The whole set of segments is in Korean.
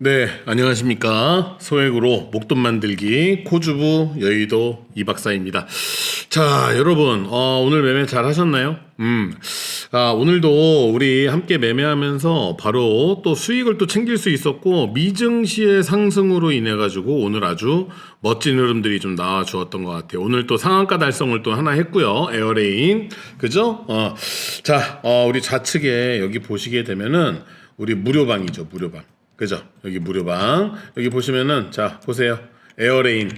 네, 안녕하십니까. 소액으로 목돈 만들기 코주부 여의도 이 박사입니다. 자, 여러분, 어, 오늘 매매 잘 하셨나요? 음, 아, 오늘도 우리 함께 매매하면서 바로 또 수익을 또 챙길 수 있었고, 미증시의 상승으로 인해가지고 오늘 아주 멋진 흐름들이 좀 나와 주었던 것 같아요. 오늘 또 상한가 달성을 또 하나 했고요. 에어레인. 그죠? 어, 자, 어, 우리 좌측에 여기 보시게 되면은 우리 무료방이죠, 무료방. 그죠? 여기 무료방. 여기 보시면은 자, 보세요. 에어레인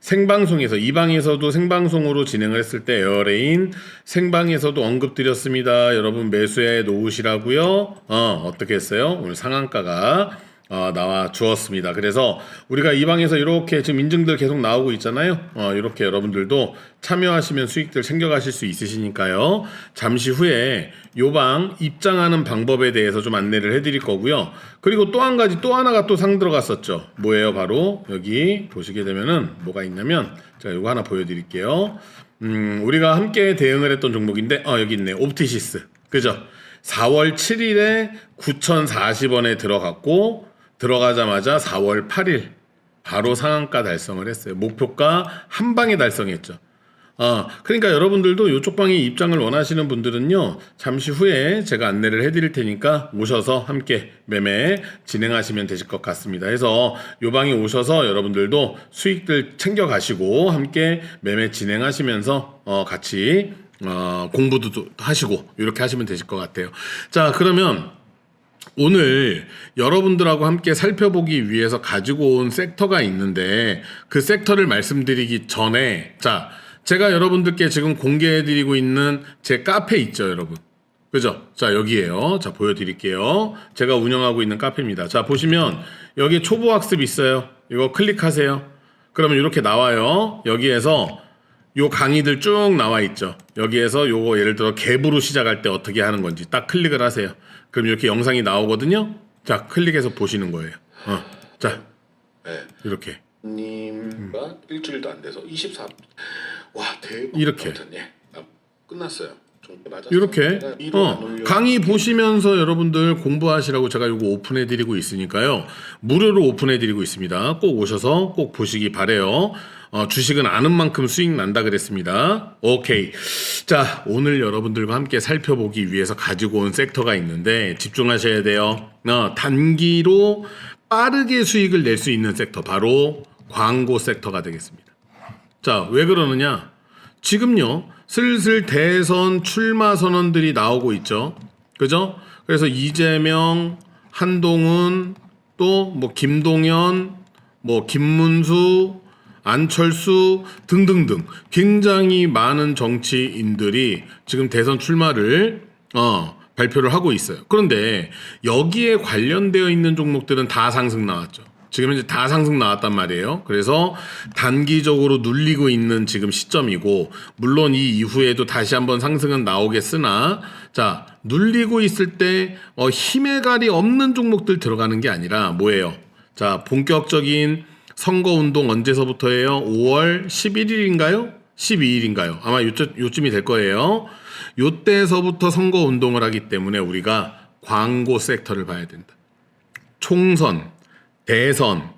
생방송에서 이 방에서도 생방송으로 진행을 했을 때 에어레인 생방에서도 언급드렸습니다. 여러분 매수해 놓으시라고요. 어, 어떻게 했어요? 오늘 상한가가 어, 나와 주었습니다. 그래서 우리가 이 방에서 이렇게 지금 인증들 계속 나오고 있잖아요. 어, 이렇게 여러분들도 참여하시면 수익들 챙겨가실 수 있으시니까요. 잠시 후에 요 방 입장하는 방법에 대해서 좀 안내를 해드릴 거고요. 그리고 또 한 가지 또 하나가 또 상 들어갔었죠. 뭐예요? 바로 여기 보시게 되면은 뭐가 있냐면 제가 요거 하나 보여드릴게요. 음, 우리가 함께 대응을 했던 종목인데 어 여기 있네. 옵티시스. 그죠? 4월 7일에 9,040원에 들어갔고 들어가자마자 4월 8일 바로 상한가 달성을 했어요. 목표가 한 방에 달성했죠. 아, 그러니까 여러분들도 이쪽 방에 입장을 원하시는 분들은요, 잠시 후에 제가 안내를 해드릴 테니까 오셔서 함께 매매 진행하시면 되실 것 같습니다. 그래서 요 방에 오셔서 여러분들도 수익들 챙겨가시고 함께 매매 진행하시면서 어, 같이 어, 공부도 하시고 이렇게 하시면 되실 것 같아요. 자, 그러면 오늘 여러분들하고 함께 살펴보기 위해서 가지고 온 섹터가 있는데 그 섹터를 말씀드리기 전에 자 제가 여러분들께 지금 공개해드리고 있는 제 카페 있죠 여러분? 그죠? 자 여기에요. 자 보여드릴게요. 제가 운영하고 있는 카페입니다. 자 보시면 여기 초보 학습 있어요. 이거 클릭하세요. 그러면 이렇게 나와요. 여기에서 요 강의들 쭉 나와 있죠. 여기에서 요거 예를 들어 갭으로 시작할 때 어떻게 하는 건지 딱 클릭을 하세요. 그럼 이렇게 영상이 나오거든요. 자, 클릭해서 보시는 거예요. 어. 자, 네. 이렇게. 님과 일주일도 안 돼서 24. 와 대박. 이렇게. 아무튼, 예. 아, 끝났어요. 좀 맞았어요. 이렇게 제가 일을 안 어, 올려- 강의 보시면서 여러분들 공부하시라고 제가 요거 오픈해 드리고 있으니까요. 무료로 오픈해 드리고 있습니다. 꼭 오셔서 꼭 보시기 바래요. 어, 주식은 아는 만큼 수익 난다 그랬습니다. 오케이. 자, 오늘 여러분들과 함께 살펴보기 위해서 가지고 온 섹터가 있는데 집중하셔야 돼요. 어, 단기로 빠르게 수익을 낼 수 있는 섹터 바로 광고 섹터가 되겠습니다. 자, 왜 그러느냐? 지금요, 슬슬 대선 출마 선언들이 나오고 있죠. 그죠? 그래서 이재명, 한동훈, 또 뭐 김동연, 뭐 김문수, 안철수 등등등 굉장히 많은 정치인들이 지금 대선 출마를 어, 발표를 하고 있어요. 그런데 여기에 관련되어 있는 종목들은 다 상승 나왔죠. 지금 현재 다 상승 나왔단 말이에요. 그래서 단기적으로 눌리고 있는 지금 시점이고, 물론 이 이후에도 다시 한번 상승은 나오겠으나, 자, 눌리고 있을 때, 어, 힘의 갈이 없는 종목들 들어가는 게 아니라 뭐예요? 자, 본격적인 선거 운동 언제서부터예요? 5월 11일인가요? 12일인가요? 아마 요쯤, 요쯤이 될 거예요. 요때서부터 선거 운동을 하기 때문에 우리가 광고 섹터를 봐야 된다. 총선, 대선,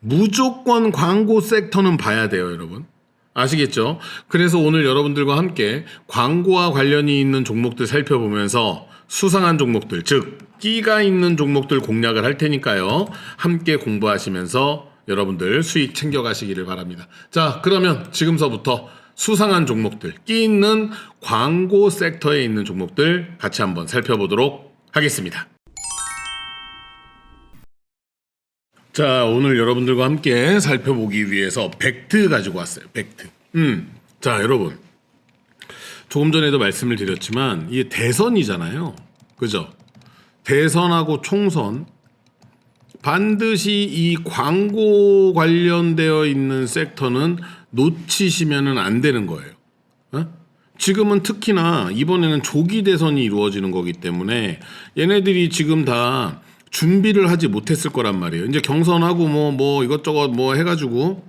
무조건 광고 섹터는 봐야 돼요, 여러분. 아시겠죠? 그래서 오늘 여러분들과 함께 광고와 관련이 있는 종목들 살펴보면서 수상한 종목들, 즉, 끼가 있는 종목들 공략을 할 테니까요. 함께 공부하시면서 여러분들 수익 챙겨가시기를 바랍니다. 자, 그러면 지금서부터 수상한 종목들, 끼 있는 광고 섹터에 있는 종목들 같이 한번 살펴보도록 하겠습니다. 자, 오늘 여러분들과 함께 살펴보기 위해서 팩트 가지고 왔어요. 팩트. 음. 자, 여러분. 조금 전에도 말씀을 드렸지만 이게 대선이잖아요. 그죠? 대선하고 총선 반드시 이 광고 관련되어 있는 섹터는 놓치시면은 안 되는 거예요. 어? 지금은 특히나 이번에는 조기 대선이 이루어지는 거기 때문에 얘네들이 지금 다 준비를 하지 못했을 거란 말이에요. 이제 경선하고 뭐, 뭐 이것저것 뭐 해가지고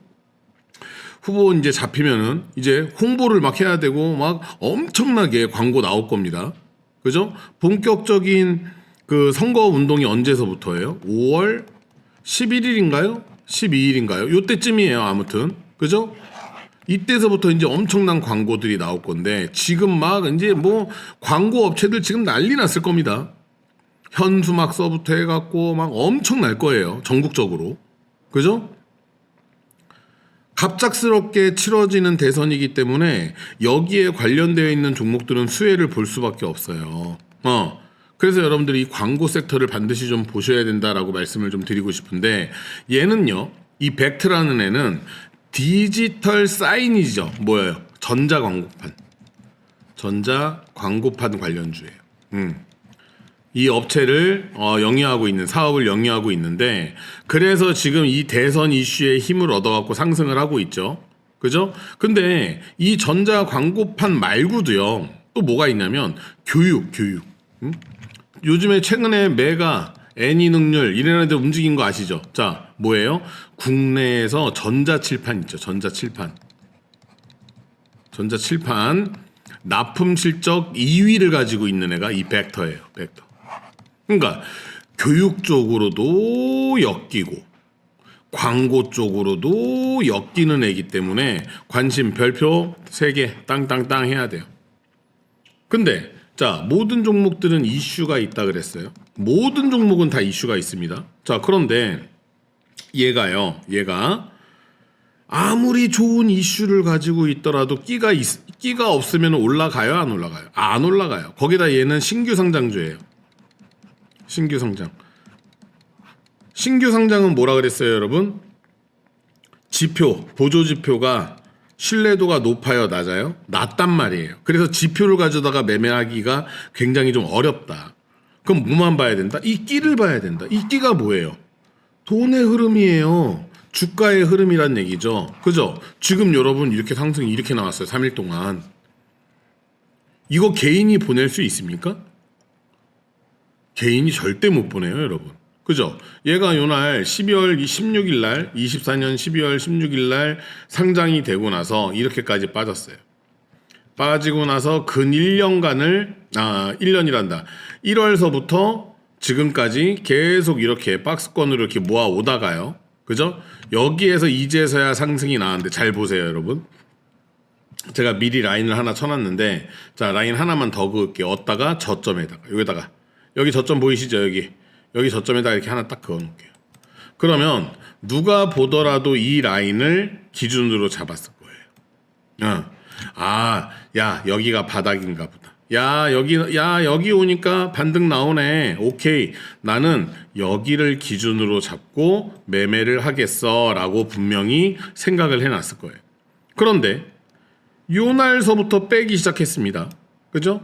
후보 이제 잡히면은 이제 홍보를 막 해야 되고 막 엄청나게 광고 나올 겁니다. 그죠? 본격적인 그 선거 운동이 언제서부터예요? 5월 11일인가요? 12일인가요? 요때쯤이에요, 아무튼. 그죠? 이때서부터 이제 엄청난 광고들이 나올 건데 지금 막 이제 뭐 광고 업체들 지금 난리 났을 겁니다. 현수막 서부터 해갖고 막 엄청 날 거예요. 전국적으로. 그죠? 갑작스럽게 치러지는 대선이기 때문에 여기에 관련되어 있는 종목들은 수혜를 볼 수밖에 없어요. 어. 그래서 여러분들이 이 광고 섹터를 반드시 좀 보셔야 된다라고 말씀을 좀 드리고 싶은데 얘는요. 이 벡트라는 애는 디지털 사이니지죠. 뭐예요? 전자 광고판. 전자 광고판 관련주예요. 음. 이 업체를 어, 영위하고 있는 사업을 영위하고 있는데 그래서 지금 이 대선 이슈에 힘을 얻어갖고 상승을 하고 있죠. 그죠? 근데 이 전자 광고판 말고도요. 또 뭐가 있냐면 교육, 교육. 음? 요즘에 최근에 메가 애니 능률 이런 애들 움직인 거 아시죠? 자, 뭐예요? 국내에서 전자 칠판 있죠. 전자 칠판. 전자 칠판 납품 실적 2위를 가지고 있는 애가 이 벡터예요. 벡터. 그러니까 교육 쪽으로도 엮이고 광고 쪽으로도 엮이는 애기 때문에 관심 별표 3개 땅땅땅 해야 돼요. 근데 자 모든 종목들은 이슈가 있다 그랬어요. 모든 종목은 다 이슈가 있습니다. 자 그런데 얘가요, 얘가 아무리 좋은 이슈를 가지고 있더라도 끼가 있, 끼가 없으면 올라가요, 안 올라가요? 아, 안 올라가요. 거기다 얘는 신규 상장주예요. 신규 상장. 신규 상장은 뭐라 그랬어요, 여러분? 지표, 보조 지표가 신뢰도가 높아요, 낮아요? 낮단 말이에요. 그래서 지표를 가져다가 매매하기가 굉장히 좀 어렵다. 그럼 뭐만 봐야 된다? 이 끼를 봐야 된다. 이 끼가 뭐예요? 돈의 흐름이에요. 주가의 흐름이란 얘기죠. 그죠? 지금 여러분 이렇게 상승이 이렇게 나왔어요. 3일 동안. 이거 개인이 보낼 수 있습니까? 개인이 절대 못 보내요, 여러분. 그죠? 얘가 요날 12월 16일 날, 24년 12월 16일 날 상장이 되고 나서 이렇게까지 빠졌어요. 빠지고 나서 근 1년간을, 아, 1년이란다. 1월서부터 지금까지 계속 이렇게 박스권으로 이렇게 모아 오다가요. 그죠? 여기에서 이제서야 상승이 나왔는데 잘 보세요, 여러분. 제가 미리 라인을 하나 쳐놨는데 자 라인 하나만 더 그을게요. 얻다가 저점에다가 여기다가 여기 저점 보이시죠? 여기 여기 저점에다가 이렇게 하나 딱 그어놓을게요. 그러면 누가 보더라도 이 라인을 기준으로 잡았을 거예요. 어. 아, 야 여기가 바닥인가 보다. 야 여기 야 여기 오니까 반등 나오네. 오케이 나는 여기를 기준으로 잡고 매매를 하겠어라고 분명히 생각을 해놨을 거예요. 그런데 요 날서부터 빼기 시작했습니다. 그죠?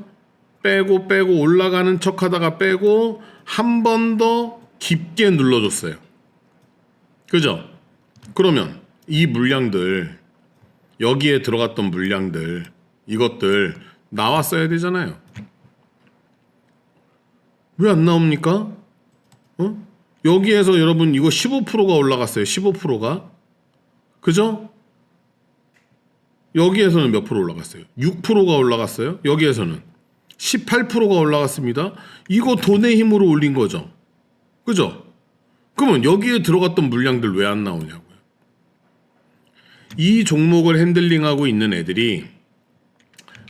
빼고 빼고 올라가는 척 하다가 빼고 한 번 더 깊게 눌러줬어요. 그죠? 그러면 이 물량들 여기에 들어갔던 물량들 이것들 나왔어야 되잖아요. 왜 안 나옵니까? 어? 여기에서 여러분 이거 15%가 올라갔어요. 15%가. 그죠? 여기에서는 몇 프로 올라갔어요? 6%가 올라갔어요. 여기에서는 18%가 올라갔습니다. 이거 돈의 힘으로 올린 거죠. 그죠? 그러면 여기에 들어갔던 물량들 왜 안 나오냐고요. 이 종목을 핸들링하고 있는 애들이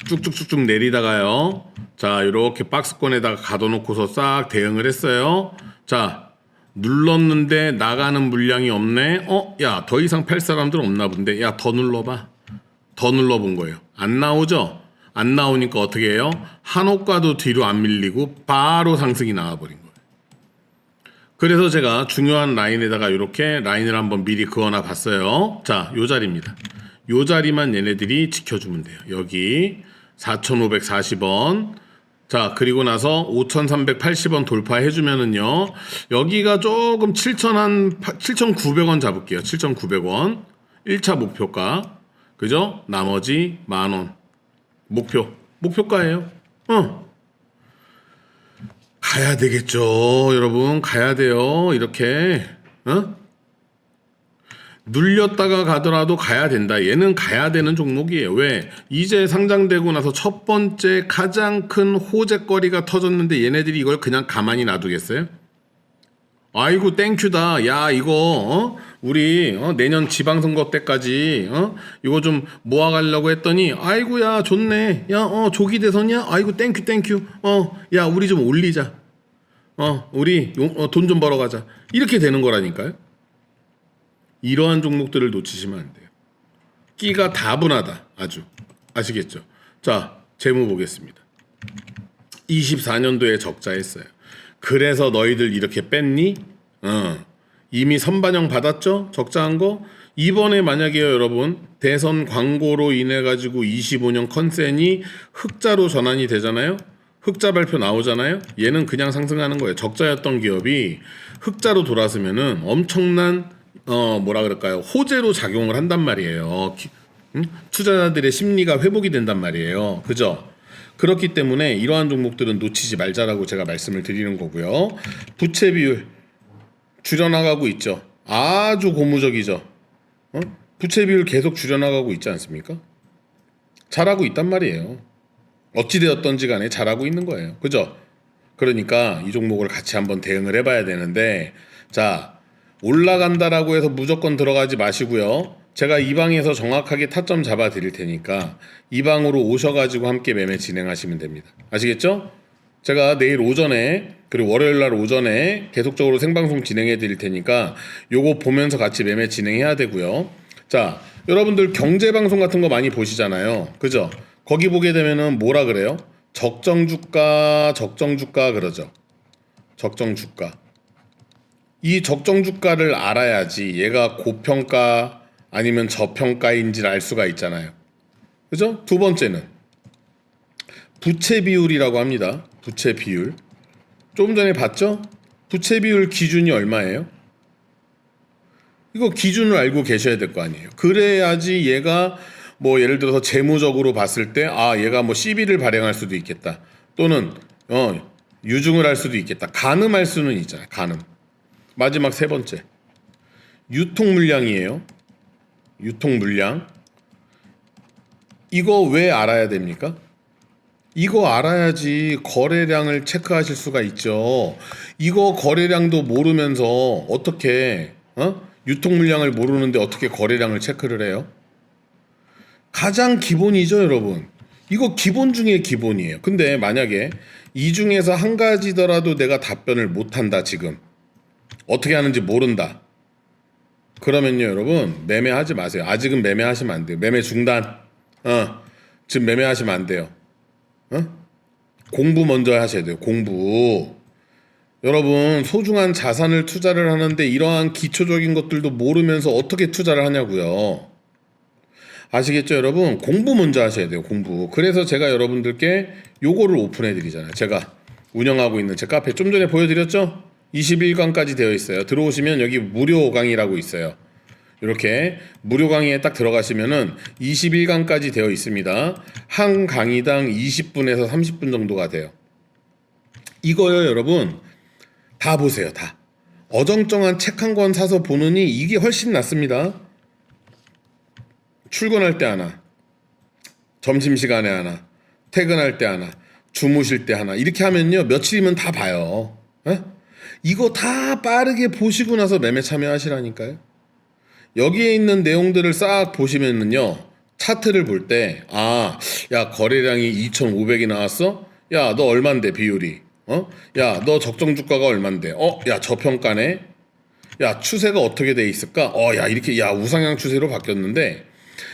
쭉쭉쭉쭉 내리다가요. 자, 이렇게 박스권에다가 가둬놓고서 싹 대응을 했어요. 자, 눌렀는데 나가는 물량이 없네. 어, 야, 더 이상 팔 사람들 없나 본데. 야, 더 눌러봐. 더 눌러본 거예요. 안 나오죠? 안 나오니까 어떻게 해요? 한옥과도 뒤로 안 밀리고 바로 상승이 나와버린 거예요. 그래서 제가 중요한 라인에다가 이렇게 라인을 한번 미리 그어놔 봤어요. 자, 요 자리입니다. 요 자리만 얘네들이 지켜주면 돼요. 여기 4,540원. 자, 그리고 나서 5,380원 돌파해주면은요. 여기가 조금 7,000 한, 7,900원 잡을게요. 7,900원. 1차 목표가. 그죠? 나머지 만 원. 목표. 목표가예요. 어. 가야 되겠죠. 여러분, 가야 돼요. 이렇게. 어? 눌렸다가 가더라도 가야 된다. 얘는 가야 되는 종목이에요. 왜? 이제 상장되고 나서 첫 번째 가장 큰 호재거리가 터졌는데 얘네들이 이걸 그냥 가만히 놔두겠어요? 아이고 땡큐다. 야 이거 어? 우리 어? 내년 지방선거 때까지 어? 이거 좀 모아가려고 했더니 아이고야 좋네. 야어 조기 대선이야. 아이고 땡큐 땡큐. 어야 우리 좀 올리자. 어 우리 돈좀 벌어가자. 이렇게 되는 거라니까요. 이러한 종목들을 놓치시면 안 돼요. 끼가 다분하다. 아주 아시겠죠? 자 재무 보겠습니다. 24년도에 적자했어요. 그래서 너희들 이렇게 뺐니? 어. 이미 선반영 받았죠? 적자한 거? 이번에 만약에요, 여러분. 대선 광고로 인해 가지고 25년 컨센이 흑자로 전환이 되잖아요? 흑자 발표 나오잖아요? 얘는 그냥 상승하는 거예요. 적자였던 기업이 흑자로 돌아서면은 엄청난 어 뭐라 그럴까요? 호재로 작용을 한단 말이에요. 기- 음? 투자자들의 심리가 회복이 된단 말이에요. 그죠? 그렇기 때문에 이러한 종목들은 놓치지 말자라고 제가 말씀을 드리는 거고요. 부채 비율 줄여나가고 있죠. 아주 고무적이죠. 어? 부채 비율 계속 줄여나가고 있지 않습니까? 잘하고 있단 말이에요. 어찌되었던지 간에 잘하고 있는 거예요. 그죠? 그러니까 이 종목을 같이 한번 대응을 해봐야 되는데 자 올라간다라고 해서 무조건 들어가지 마시고요. 제가 이 방에서 정확하게 타점 잡아 드릴 테니까 이 방으로 오셔가지고 함께 매매 진행하시면 됩니다. 아시겠죠? 제가 내일 오전에 그리고 월요일 날 오전에 계속적으로 생방송 진행해 드릴 테니까 요거 보면서 같이 매매 진행해야 되고요. 자, 여러분들 경제 방송 같은 거 많이 보시잖아요. 그죠? 거기 보게 되면은 뭐라 그래요? 적정 주가, 적정 주가 그러죠. 적정 주가. 이 적정 주가를 알아야지 얘가 고평가 아니면 저평가인지를 알 수가 있잖아요. 그죠? 두 번째는 부채 비율이라고 합니다. 부채 비율. 조금 전에 봤죠? 부채 비율 기준이 얼마예요? 이거 기준을 알고 계셔야 될 거 아니에요. 그래야지 얘가 뭐 예를 들어서 재무적으로 봤을 때 아 얘가 뭐 CB를 발행할 수도 있겠다. 또는 어 유증을 할 수도 있겠다. 가늠할 수는 있잖아요. 가늠. 마지막 세 번째. 유통 물량이에요. 유통 물량. 이거 왜 알아야 됩니까? 이거 알아야지 거래량을 체크하실 수가 있죠. 이거 거래량도 모르면서 어떻게 어? 유통 물량을 모르는데 어떻게 거래량을 체크를 해요? 가장 기본이죠, 여러분. 이거 기본 중에 기본이에요. 근데 만약에 이 중에서 한 가지더라도 내가 답변을 못 한다, 지금. 어떻게 하는지 모른다. 그러면요, 여러분, 매매하지 마세요. 아직은 매매하시면 안 돼요. 매매 중단. 어. 지금 매매하시면 안 돼요. 어? 공부 먼저 하셔야 돼요. 공부. 여러분, 소중한 자산을 투자를 하는데 이러한 기초적인 것들도 모르면서 어떻게 투자를 하냐고요. 아시겠죠, 여러분? 공부 먼저 하셔야 돼요. 공부. 그래서 제가 여러분들께 요거를 오픈해 드리잖아요. 제가 운영하고 있는 제 카페 좀 전에 보여 드렸죠? 21강까지 되어 있어요. 들어오시면 여기 무료 강의라고 있어요. 이렇게 무료 강의에 딱 들어가시면은 21강까지 되어 있습니다. 한 강의당 20분에서 30분 정도가 돼요. 이거요, 여러분. 다 보세요, 다. 어정쩡한 책 한 권 사서 보느니 이게 훨씬 낫습니다. 출근할 때 하나, 점심시간에 하나, 퇴근할 때 하나, 주무실 때 하나. 이렇게 하면요, 며칠이면 다 봐요. 에? 이거 다 빠르게 보시고 나서 매매 참여하시라니까요. 여기에 있는 내용들을 싹 보시면은요 차트를 볼 때 아 야 거래량이 2,500이 나왔어? 야 너 얼만데 비율이? 어 야 너 적정 주가가 얼만데? 어 야 저평가네? 야 추세가 어떻게 돼 있을까? 어 야 이렇게 야 우상향 추세로 바뀌었는데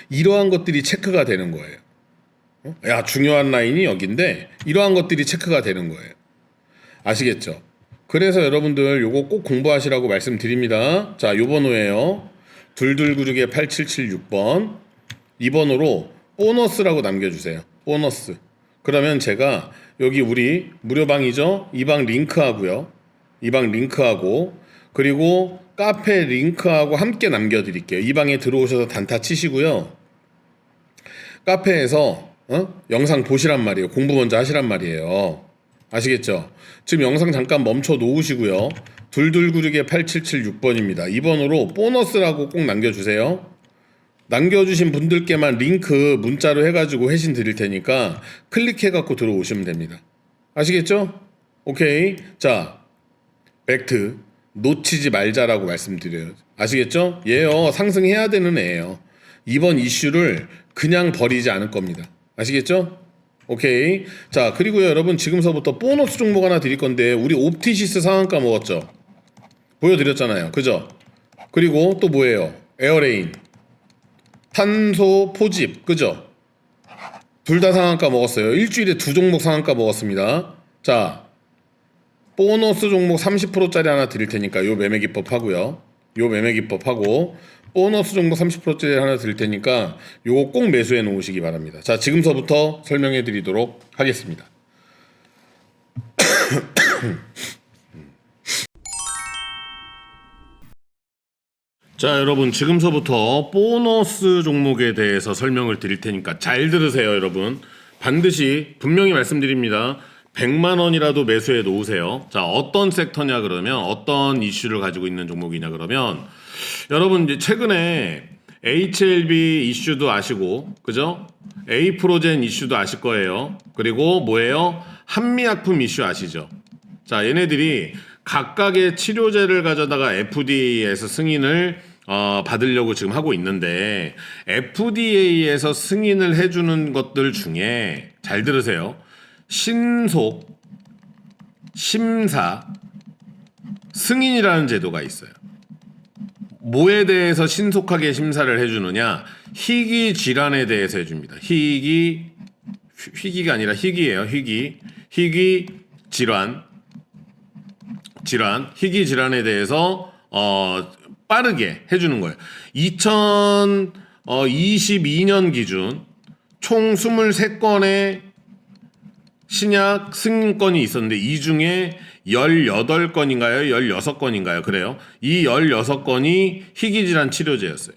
이러한 것들이 체크가 되는 거예요. 어? 야 중요한 라인이 여긴데 이러한 것들이 체크가 되는 거예요. 아시겠죠 그래서 여러분들 요거 꼭 공부하시라고 말씀드립니다 자 요 번호예요 둘둘구르게 8776번 2번으로 보너스라고 남겨주세요. 보너스. 그러면 제가 여기 우리 무료방이죠? 이 방 링크하고요. 이 방 링크하고 그리고 카페 링크하고 함께 남겨드릴게요. 이 방에 들어오셔서 단타 치시고요. 카페에서 어? 영상 보시란 말이에요. 공부 먼저 하시란 말이에요. 아시겠죠? 지금 영상 잠깐 멈춰 놓으시고요. 둘둘구르게 8776번입니다. 2번으로 보너스라고 꼭 남겨주세요. 남겨주신 분들께만 링크 문자로 해가지고 회신 드릴 테니까 클릭해갖고 들어오시면 됩니다. 아시겠죠? 오케이. 자, 팩트. 놓치지 말자라고 말씀드려요. 아시겠죠? 얘요 상승해야 되는 애예요. 이번 이슈를 그냥 버리지 않을 겁니다. 아시겠죠? 오케이. 자 그리고요 여러분 지금서부터 보너스 종목 하나 드릴 건데 우리 옵티시스 상한가 먹었죠? 보여드렸잖아요. 그죠? 그리고 또 뭐예요? 에어레인, 탄소 포집, 그죠? 둘 다 상한가 먹었어요. 일주일에 두 종목 상한가 먹었습니다. 자, 보너스 종목 30%짜리 하나 드릴 테니까 요 매매 기법 하고요. 요 매매 기법 하고 보너스 종목 30%짜리 하나 드릴 테니까 요거 꼭 매수해 놓으시기 바랍니다. 자, 지금서부터 설명해 드리도록 하겠습니다. 자, 여러분 지금서부터 보너스 종목에 대해서 설명을 드릴 테니까 잘 들으세요, 여러분. 반드시 분명히 말씀드립니다. 100만 원이라도 매수해 놓으세요. 자, 어떤 섹터냐 그러면 어떤 이슈를 가지고 있는 종목이냐 그러면 여러분 이제 최근에 HLB 이슈도 아시고 그죠? A 프로젠 이슈도 아실 거예요. 그리고 뭐예요? 한미약품 이슈 아시죠? 자, 얘네들이 각각의 치료제를 가져다가 FDA에서 승인을 어, 받으려고 지금 하고 있는데 FDA에서 승인을 해주는 것들 중에 잘 들으세요. 신속, 심사, 승인이라는 제도가 있어요. 뭐에 대해서 신속하게 심사를 해주느냐? 희귀 질환에 대해서 해줍니다. 희귀 휘- 희귀가 아니라 희귀예요. 희귀 희귀 질환 질환 희귀 질환에 대해서 어 빠르게 해주는 거예요. 2022년 기준 총 23건의 신약 승인건이 있었는데 이 중에 18건인가요? 16건인가요? 그래요. 이 16건이 희귀질환 치료제였어요.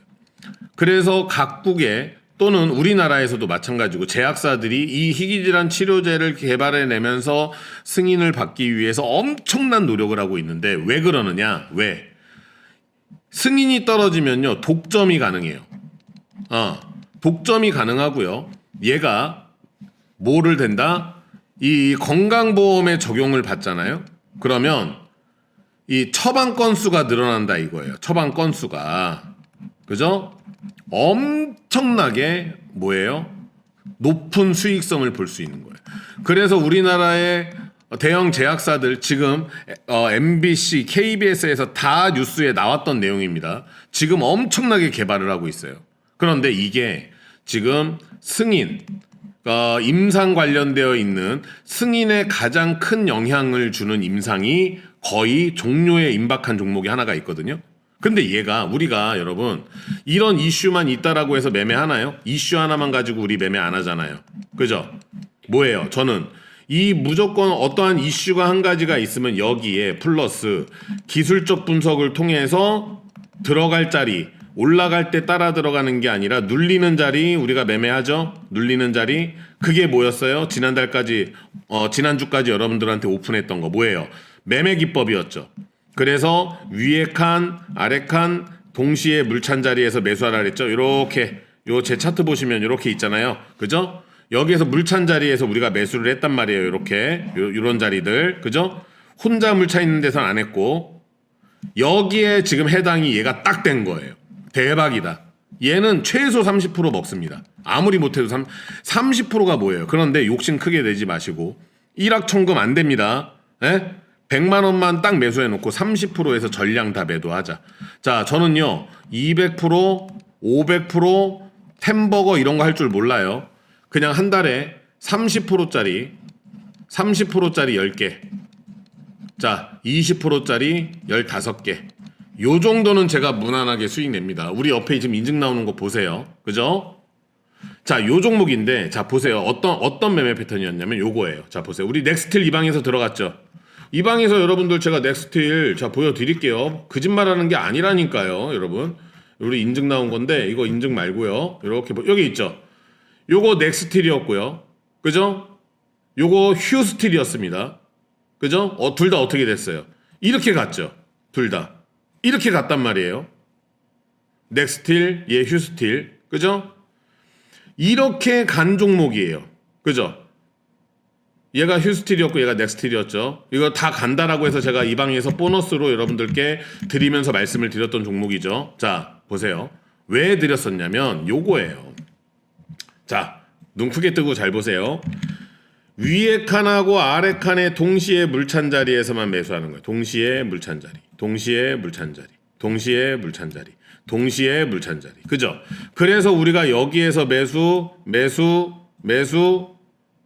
그래서 각국에 또는 우리나라에서도 마찬가지고 제약사들이 이 희귀질환 치료제를 개발해내면서 승인을 받기 위해서 엄청난 노력을 하고 있는데 왜 그러느냐? 왜? 승인이 떨어지면요 독점이 가능해요. 어, 독점이 가능하고요. 얘가 뭐를 된다? 이 건강보험에 적용을 받잖아요. 그러면 이 처방 건수가 늘어난다 이거예요. 처방 건수가 그죠? 엄청나게 뭐예요? 높은 수익성을 볼 수 있는 거예요. 그래서 우리나라의 대형 제약사들 지금 어, MBC, KBS에서 다 뉴스에 나왔던 내용입니다. 지금 엄청나게 개발을 하고 있어요. 그런데 이게 지금 승인, 어, 임상 관련되어 있는 승인에 가장 큰 영향을 주는 임상이 거의 종료에 임박한 종목이 하나가 있거든요. 근데 얘가 우리가 여러분 이런 이슈만 있다라고 해서 매매 하나요? 이슈 하나만 가지고 우리 매매 안 하잖아요. 그죠? 뭐예요? 저는 이 무조건 어떠한 이슈가 한 가지가 있으면 여기에 플러스 기술적 분석을 통해서 들어갈 자리 올라갈 때 따라 들어가는 게 아니라 눌리는 자리 우리가 매매하죠. 눌리는 자리 그게 뭐였어요? 지난달까지 어 지난주까지 여러분들한테 오픈했던 거 뭐예요? 매매 기법이었죠. 그래서 위에 칸, 아래 칸 동시에 물찬 자리에서 매수하라 그랬죠. 이렇게 요 제 차트 보시면 이렇게 있잖아요. 그죠? 여기에서 물찬 자리에서 우리가 매수를 했단 말이에요. 이렇게 요, 요런 자리들. 그죠? 혼자 물차 있는 데선 안 했고 여기에 지금 해당이 얘가 딱 된 거예요. 대박이다. 얘는 최소 30% 먹습니다. 아무리 못해도 3, 30%가 뭐예요? 그런데 욕심 크게 내지 마시고 일확천금 안 됩니다. 예? 100만 원만 딱 매수해 놓고 30%에서 전량 다 매도하자. 자, 저는요. 200%, 500%, 템버거 이런 거 할 줄 몰라요. 그냥 한 달에 30%짜리 30%짜리 10개. 자, 20%짜리 15개. 요 정도는 제가 무난하게 수익 냅니다. 우리 옆에 지금 인증 나오는 거 보세요. 그죠? 자, 요 종목인데, 자, 보세요. 어떤, 어떤 매매 패턴이었냐면 요거예요. 자, 보세요. 우리 넥스틸 이 방에서 들어갔죠? 이 방에서 여러분들 제가 넥스틸, 자, 보여드릴게요. 거짓말 하는 게 아니라니까요, 여러분. 우리 인증 나온 건데, 이거 인증 말고요. 이렇게, 보- 여기 있죠? 요거 넥스틸이었고요. 그죠? 요거 휴스틸이었습니다. 그죠? 어, 둘 다 어떻게 됐어요? 이렇게 갔죠. 둘 다. 이렇게 갔단 말이에요. 넥스틸, 예, 휴스틸. 그죠? 이렇게 간 종목이에요. 그죠? 얘가 휴스틸이었고 얘가 넥스틸이었죠. 이거 다 간다라고 해서 제가 이 방에서 보너스로 여러분들께 드리면서 말씀을 드렸던 종목이죠. 자, 보세요. 왜 드렸었냐면 요거예요. 자, 눈 크게 뜨고 잘 보세요. 위에 칸하고 아래 칸의 동시에 물찬 자리에서만 매수하는 거예요. 동시에 물찬 자리. 동시에 물찬 자리. 동시에 물찬 자리. 동시에 물찬 자리. 그죠? 그래서 우리가 여기에서 매수, 매수, 매수,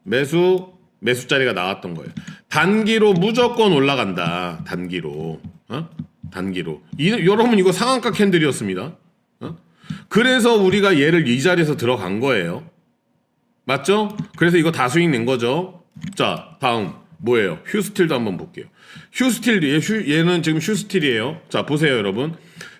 매수, 매수 자리가 나왔던 거예요. 단기로 무조건 올라간다. 단기로. 어? 단기로. 이, 여러분 이거 상한가 캔들이었습니다. 어? 그래서 우리가 얘를 이 자리에서 들어간 거예요. 맞죠? 그래서 이거 다 수익 낸 거죠. 자, 다음 뭐예요? 휴스틸도 한번 볼게요. 휴스틸 얘, 휴, 얘는 지금 휴스틸이에요. 자, 보세요, 여러분.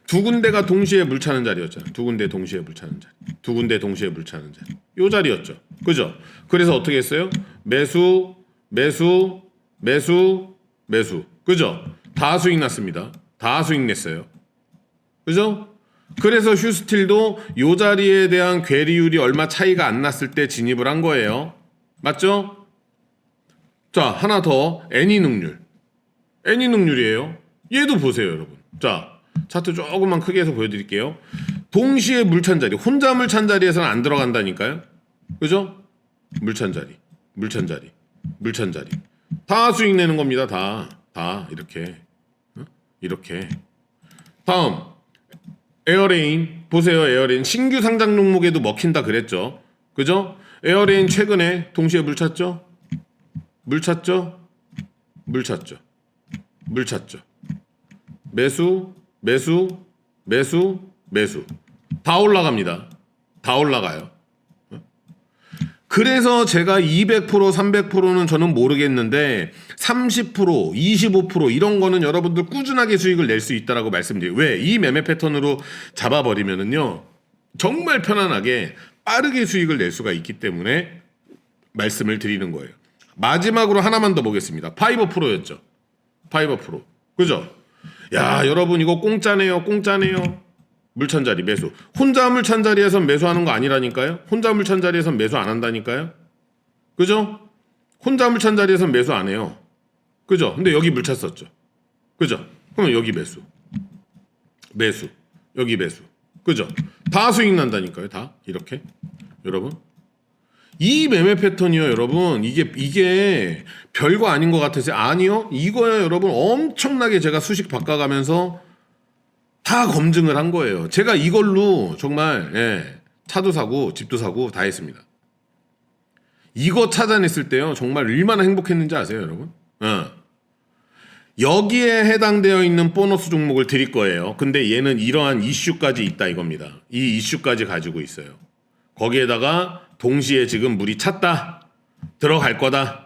두 군데가 동시에 물 차는 자리였잖아요. 두 군데 동시에 물 차는 자리. 두 군데 동시에 물 차는 자리. 요 자리였죠. 그죠? 그래서 어떻게 했어요? 매수, 매수, 매수, 매수. 그죠? 다 수익 났습니다. 다 수익 냈어요. 그죠? 그래서 휴스틸도 요 자리에 대한 괴리율이 얼마 차이가 안 났을 때 진입을 한 거예요. 맞죠? 자, 하나 더. 애니 능률. 애니 능률이에요. 얘도 보세요, 여러분. 자, 차트 조금만 크게 해서 보여드릴게요. 동시에 물찬 자리. 혼자 물찬 자리에서는 안 들어간다니까요. 그죠? 물찬 자리. 물찬 자리. 물찬 자리. 다 수익 내는 겁니다. 다. 다. 이렇게. 어? 이렇게. 다음. 에어레인 보세요 에어레인. 신규 상장 종목에도 먹힌다 그랬죠. 그죠? 에어레인 최근에 동시에 물 찼죠? 물 찼죠? 물 찼죠. 물 찼죠. 매수 매수 매수 매수. 다 올라갑니다. 다 올라가요 그래서 제가 200% 300%는 저는 모르겠는데 30% 25% 이런 거는 여러분들 꾸준하게 수익을 낼 수 있다라고 말씀드려요. 왜? 이 매매 패턴으로 잡아버리면은요. 정말 편안하게 빠르게 수익을 낼 수가 있기 때문에 말씀을 드리는 거예요. 마지막으로 하나만 더 보겠습니다. 파이버 프로였죠. 파이버 프로. 그죠? 야, 여러분 이거 공짜네요. 공짜네요. 물찬 자리 매수. 혼자 물찬 자리에선 매수하는 거 아니라니까요. 혼자 물찬 자리에선 매수 안 한다니까요. 그죠? 혼자 물찬 자리에선 매수 안 해요. 그죠? 근데 여기 물 찼었죠. 그죠? 그러면 여기 매수. 매수. 여기 매수. 그죠? 다 수익 난다니까요. 다 이렇게. 여러분. 이 매매 패턴이요, 여러분. 이게 이게 별거 아닌 것 같으세요? 아니요. 이거요, 여러분. 엄청나게 제가 수식 바꿔가면서 다 검증을 한 거예요. 제가 이걸로 정말 예, 차도 사고 집도 사고 다 했습니다. 이거 찾아냈을 때요 정말 얼마나 행복했는지 아세요, 여러분? 어. 여기에 해당되어 있는 보너스 종목을 드릴 거예요. 근데 얘는 이러한 이슈까지 있다 이겁니다. 이 이슈까지 가지고 있어요. 거기에다가 동시에 지금 물이 찼다. 들어갈 거다.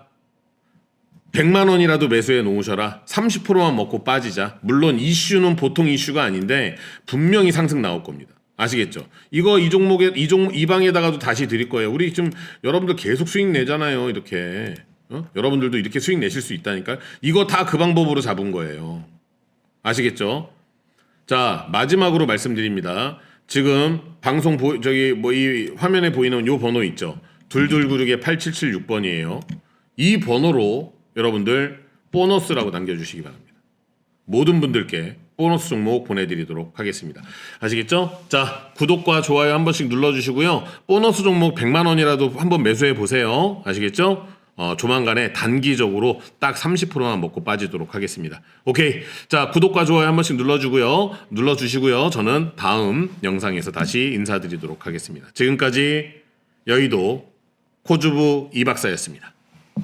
100만 원이라도 매수해 놓으셔라. 30%만 먹고 빠지자. 물론 이슈는 보통 이슈가 아닌데 분명히 상승 나올 겁니다. 아시겠죠? 이거 이 종목에 이 종 이 방에다가도 다시 드릴 거예요. 우리 지금 여러분들 계속 수익 내잖아요. 이렇게. 어? 여러분들도 이렇게 수익 내실 수 있다니까. 이거 다 그 방법으로 잡은 거예요. 아시겠죠? 자, 마지막으로 말씀드립니다. 지금 방송 보 저기 뭐 이 화면에 보이는 요 번호 있죠. 둘둘구르게 8776번이에요. 이 번호로 여러분들 보너스라고 남겨주시기 바랍니다. 모든 분들께 보너스 종목 보내드리도록 하겠습니다. 아시겠죠? 자, 구독과 좋아요 한 번씩 눌러주시고요. 보너스 종목 100만 원이라도 한번 매수해 보세요. 아시겠죠? 어, 조만간에 단기적으로 딱 30%만 먹고 빠지도록 하겠습니다. 오케이. 자, 구독과 좋아요 한 번씩 눌러주고요. 눌러주시고요. 저는 다음 영상에서 다시 인사드리도록 하겠습니다. 지금까지 여의도 코주부 이 박사였습니다.